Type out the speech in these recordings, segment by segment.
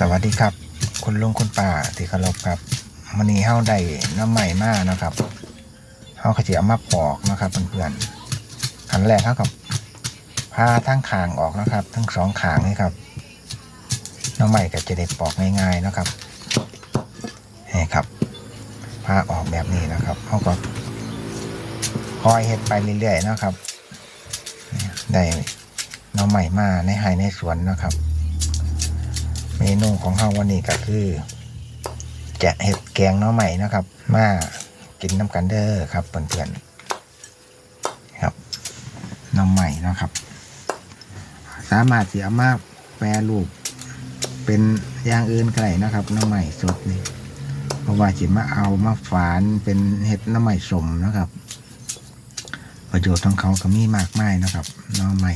สวัสดีครับ คุณลุงคุณป้าที่เคารพครับมันนี้เฮาได้น้ำใหม่มากนะครับเฮาก็จะเอามาปอกนะครับเพื่อนๆขั้นแรกเฮากับพาทั้งขางออกนะครับ ทั้งสองขางนี่ครับน้ำใหม่ก็จะได้ปอกง่ายๆนะครับนี่ครับพาออกแบบนี้นะครับเฮาก็คอยเฮ็ดไปเรื่อยๆนะครับได้น้ำใหม่มาในไฮในสวนนะครับ เมนูของเฮาวันนี้ก็คือแจะเห็ดแกงน้อใหม่นะครับ มากินน้ำกันเด้อครับเพื่อนๆครับน้อใหม่นะครับ สามารถที่เอามาแปรรูป เป็นอย่างอื่นก็ได้นะครับน้อใหม่สดนี่เพราะว่าจิมาเอามาฝานเป็นเห็ดน้อใหม่สมนะครับ ประโยชน์ของเขาก็มีมากมายนะครับน้อใหม่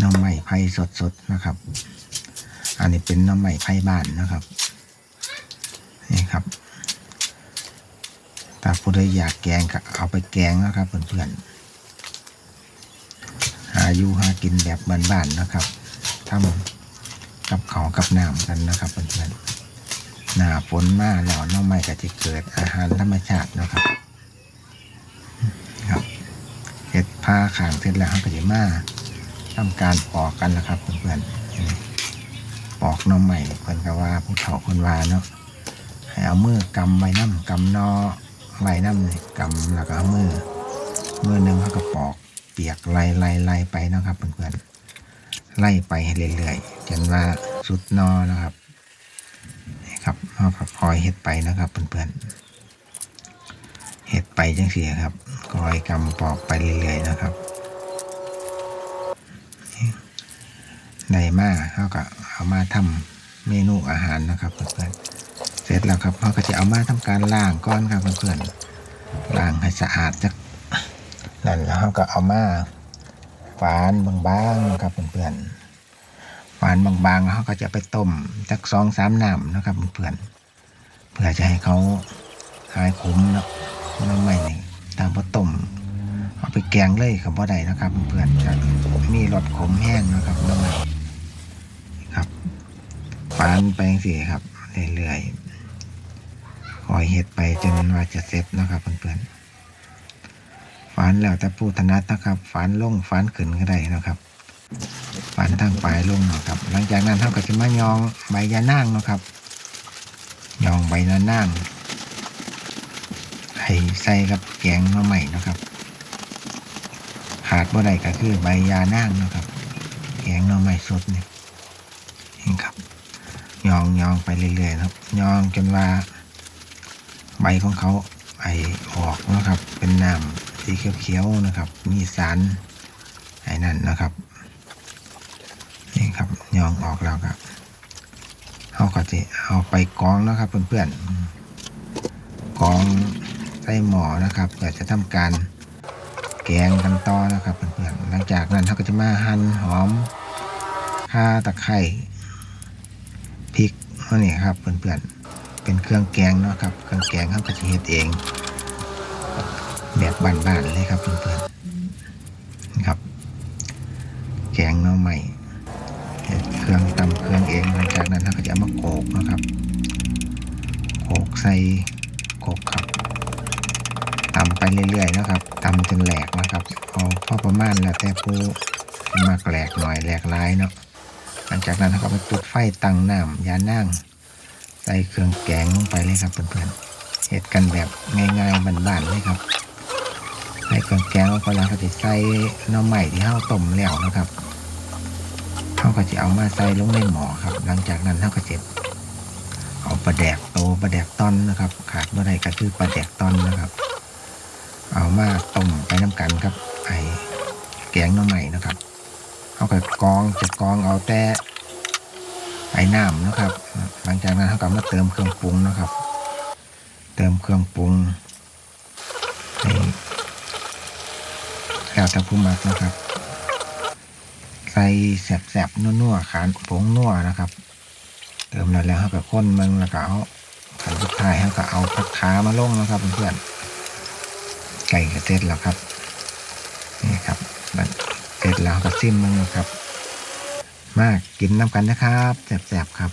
น้อใหม่ไผ่สดๆนะครับ อันนี้เป็นน้ำใหม่ไผ่บ้านนะครับ นี่ครับถ้าผู้ใดอยากแกงก็เอาไปแกงนะครับเพื่อนๆหาอยู่หากินแบบบ้านๆนะครับทำกับเขาวกับน้ำกันนะครับเพื่อนๆหน้าฝนมาแล้วน้องใหม่ก็จะเกิดอาหารธรรมชาตินะครับครับเห็ดผ้าขางเสร็จแล้วเขาก็จะมาทำการปอกกันนะครับเพื่อนๆ ปอกน้อใหม่เพิ่นก็ว่าผู้เฒ่าคนว่าเนาะให้เอามือกำใบน้ำกำนอใบน้ำกำแล้วก็เอามือมือหนึ่งเขาก็ปอกเปียกไล่ไล่ไล่ไปเนาะครับเพื่อนๆไล่ไปให้เรื่อยๆจนว่าสุดนอนะครับนี่ครับเขาก็คอยเฮ็ดไปนะครับเพื่อนๆเฮ็ดไปจังเสี่ครับคอยกำปอกไปเรื่อยๆนะครับ ได้มาเขาก็เอามาทำเมนูอาหารนะครับเพื่อนๆเสร็จแล้วครับเขาก็จะเอามาทำการล้างก้อนครับเพื่อนๆล้างให้สะอาดจากนั่นแล้วเขาก็เอามาฝานบางๆครับเพื่อนๆฝานบางๆเขาก็จะไปต้มจากสองสามน้ำนะครับเพื่อนๆเพื่อจะให้เขาหายขมนะน้ำใหม่นี่ตามพอต้มเอาไปแกงเลยกับบ่ได้นะครับเพื่อนๆจะมีรสขมแห้งนะครับน้ำใหม่ ฟานไปสิครับ เรื่อยๆคอยเห็ดไปจนว่าจะเสร็จนะครับเพื่อนๆฟานแล้วแต่ผู้ถนัดนะครับฟานลงฟานขึ้นก็ได้นะครับฟานทางปลายลงนะครับ หลังจากนั้นเท่ากับจะมายองใบยานั่งนะครับยองใบยานั่งให้ใส่กับแกงมาใหม่นะครับขาดบ่ได้ก็คือใบยานั่งนะครับ แกงหน่อไม้สดเนี่ย ยองยองไปเรื่อยๆครับ ยองจนว่าใบของเขาไอออกนะครับ เป็นน้ำสีเขียวๆนะครับ มีสารไอ้นั่นนะครับนี่ครับยองออกแล้วครับเขาก็จะเอาไปกองนะครับเพื่อนๆกองใส่หม้อนะครับเพื่อจะทำการแกงกันต่อนะครับเพื่อนๆหลังจากนั้นเขาก็จะมาหั่นหอมข่าตะไคร้ พริกนี่ครับเพื่อนๆเป็นเครื่องแกงเนาะครับเครื่องแกงเขาก็จะเฮ็ดเอง แบบบ้านๆเลยครับเพื่อนๆนี่ครับ แกงหน้อใหม่เครื่องตำเครื่องเองหลังจากนั้นเขาก็จะมาโขกนะครับโขกใส่โขกครับตำไปเรื่อยๆนะครับตำจนแหลกนะครับเอาพอประมาณแล้วแต่ผู้มากแหลกหน่อยแหลกร้ายเนาะ หลังจากนั้นเขาก็ไปจุดไฟตั้งน้ำยานั่งใส่เครื่องแกงลงไปเลยครับเพื่อนๆเหตุกันแบบง่ายๆบานๆเลยครับใส่เครื่องแกงลงไปแล้วก็จะใส่น้ำใหม่ที่เฮาต้มแล้วนะครับเขาก็จะเอามาใส่ลงในหม้อครับ หลังจากนั้นเขาก็จะเอาปลาแดกโตปลาแดกตอนนะครับ ขาดเมื่อไรก็คือปลาแดกตอนนะครับ เอามาต้มไปน้ำกันครับไอแกงน้ำใหม่นะครับ เอาไปกรองจะกรองเอาแต่ไอ้น้ำนะครับ หลังจากนั้นเขาก็มาเติมเครื่องปรุงนะครับ เติมเครื่องปรุงแล้วแต่ผู้มักนะครับ ใส่แสบๆนัวๆขานผงนัวนะครับ เติมแล้วแล้วเขาก็ข้นมึงแล้วก็เอาขันสุดท้ายเขาก็เอาผักขามาลงนะครับเพื่อนไก่กระเซ็ดแล้วครับนี่ครับ เสร็จแล้วกับซิมมึงนะครับ มากินน้ำกันนะครับแสบๆครับ